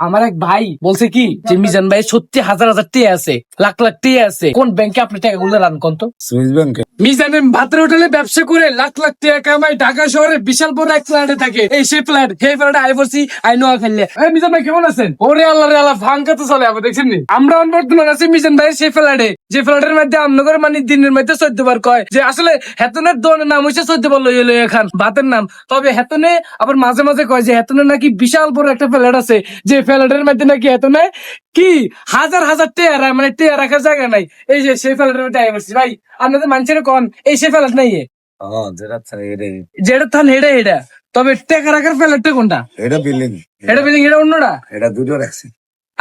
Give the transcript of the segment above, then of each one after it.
আমার এক ভাই বলছে কি যে মিজান ভাই সত্যি হাজার হাজার টিয়ে আছে লাখ লাখ টিয়ে আছে। কোন ব্যাংকে আপনি টাকাগুলো রান কোন তো সুইস ব্যাংকে মিজানের ভাতের হোটেলে ব্যবসা করে লাখ লাখ টাকা কামাই ঢাকা শহরে বিশাল বড় এক ফ্ল্যাটে থাকে। এই সেই ফ্ল্যাট সেই ফ্ল্যাটে আই পড়ছি আই নোয়া ফেললে এই মিজান ভাই কেমন আছেন? ওরে আল্লাহ রে আল্লাহ ভাঙ্কা তো চলে আবার দেখছেন আমরা এখন বর্তমান আছি মিজান ভাই সেই ফ্ল্যাটে যে ফ্ল্যাটের মধ্যে আমনগর মানে দিনের মধ্যে চোদ্দ বার কয়। যে আসলে হেতনের দোনের নাম হইছে চোদ্দ বার লইয়ে লইয়ে খান ভাতের নাম। তবে হেতনে আবার মাঝে মাঝে কয় যে হেতনে নাকি বিশাল বড় একটা ফ্ল্যাট আছে যে ফ্ল্যাটের মধ্যে নাকি এত নাই? কি? হাজার হাজার টেয়ার মানে টেয়ার রাখার জায়গা নাই। এই যে সেই ফেলাটের মধ্যে আয় বলছি ভাই আপনাদের মানুষের কন এই সেই ফেলাট নাই যেটা থান হেডে। হেডা তবে টেকা রাখার ফেলাটটা কোনটা? এটা বিল্ডিং। এটা বিল্ডিং এটা অন্যটা? এটা দুটো রাখছি।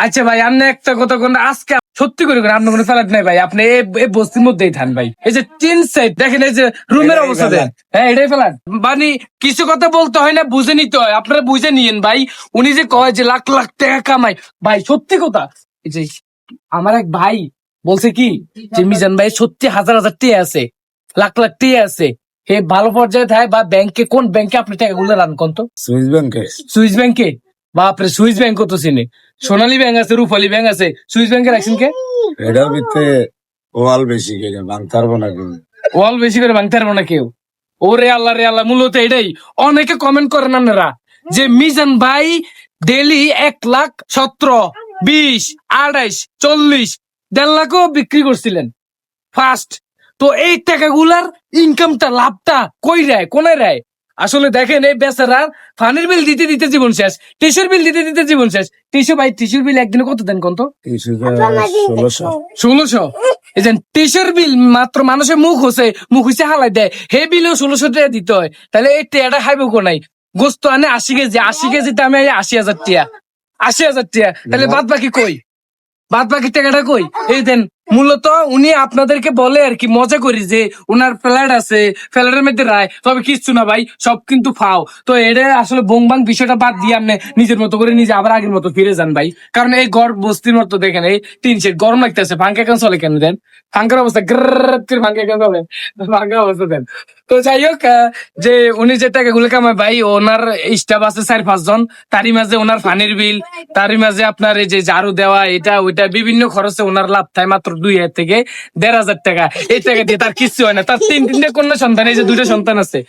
আচ্ছা ভাই আপনি একটা কথা কোন আজকে সত্যি করে কোন আপনার কোনো ফ্ল্যাট নাই ভাই আপনি এই বস্তির মধ্যেই থান ভাই। এই যে তিন সাইড দেখেন এই যে রুমের অবস্থা দেন। হ্যাঁ এটাই ফ্ল্যাট মানে কিছু কথা বলতে হয় না বুঝে নিতে হয়। আপনারা বুঝে নিয়েন ভাই উনি যে কয় যে লাখ লাখ টাকা কামাই ভাই সত্যি কথা এই যে আমার এক ভাই বলছে কি যে মিজান ভাই সত্যি হাজার হাজার টিয়ে আছে লাখ লাখ টিয়ে আছে। হে ভালো পর্যায়ে থাকে বা ব্যাংকে কোন ব্যাংকে আপনি টাকাগুলো রান কোন তো? সুইস ব্যাংকে। সুইস ব্যাংকে? বাপরে সুইস ব্যাংক তো চিনে? সোনালী ব্যাংক আছে রূপালী ব্যাংক আছে। সুইস ব্যাংকে রাখছেন কে? এটার ভিতরে ওয়াল বেশি কে ভাঙতে পারব না কিন্তু ওয়াল বেশি করে ভাঙতে পারব না কেউ। ওরে আল্লাহ রে আল্লাহ মূলত এটাই। অনেকে কমেন্ট করেন আপনারা যে মিজান ভাই ডেলি এক লাখ সতেরো বিশ আড়াইশ চল্লিশ দেড় লাখও বিক্রি করছিলেন। ফার্স্ট তো এই টাকাগুলার ইনকামটা লাভটা কই রায় কোনে রায় আসলে দেখেন এই বেচারার ফানির বিল দিতে দিতে জীবন শেষ টিস্যুর বিল দিতে দিতে জীবন শেষ। টিস্যু ভাই টিস্যুর বিল একদিনে কত দেন কত ষোলোশো। এই যে টিসের বিল মাত্র মানুষের মুখ হচ্ছে মুখ হইছে হালাই দেয়। হে বিলেও ষোলোশো টাকা দিতে হয়। তাহলে এই টেয়াটা খাইব কো নাই? গোস্ত আনে আশি কেজি আশি আমি এই আশি হাজার টিয়া। আশি হাজার টিয়া। তাহলে বাদ বাকি কই? বাদ বাকি টাকাটা কই? এই দেন মূলত উনি আপনাদেরকে বলে আর কি, মজা করি যে উনার ফ্ল্যাট আছে, ফ্ল্যাটের মধ্যে রায়, তবে কিচ্ছু না ভাই, সব কিন্তু ফাও। তো এটা আসলে বোংবাং বিষয়টা বাদ দিয়ে আপনি নিজের মতো করে নিজে আবার আগের মতো ফিরে যান ভাই। কারণ এই ঘর বস্তির মতো দেখেন, এই তিন সেট গরম লাগতেছে ফাঙ্কা কেন চলে কেন দেন? ফাঙ্কার অবস্থা গ্রর করে ফাঙ্কা কেন চলে? ফাঙ্কা অবস্থা দেন। তো যাই হোক যে উনি যে টাকাগুলো কামায় ভাই, ওনার স্টাফ আছে চার পাঁচজন তারই মাঝে ওনার পানির বিল তারই মাঝে আপনার এই যে ঝাড়ু দেওয়া, এটা, ওইটা, বিভিন্ন খরচে ওনার লাভ থাকে মাত্র দুই হাজার থেকে দেড় হাজার টাকা। এই টাকা দিয়ে তার কিচ্ছু হয় না। তার তিন তিনটে সন্তান দুটো সন্তান আছে।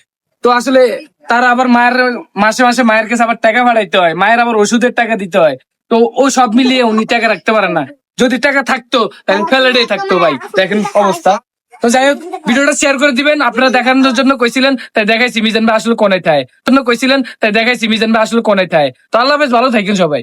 তো আসলে তার আবার মায়ের, মাসে মাসে মায়ের কাছে আবার টাকা বাড়াইতে হয়। মায়ের আবার ওষুধের টাকা দিতে হয়। তো ও সব মিলিয়ে উনি টাকা রাখতে পারে না। যদি টাকা থাকতো তাহলে ফেলেডেই থাকতো ভাই। দেখেন অবস্থা। তো যাই হোক, ভিডিওটা শেয়ার করে দিবেন। আপনারা দেখানোর জন্য কইছিলেন, তাই দেখাইছি মিজান ভাই আসলে কোনায় থাকে জন্য কইছিলেন, তাই দেখাইছি মিজান ভাই আসলে কোনায় থাকে তো আল্লাহ হাফেজ, ভালো থাকেন সবাই।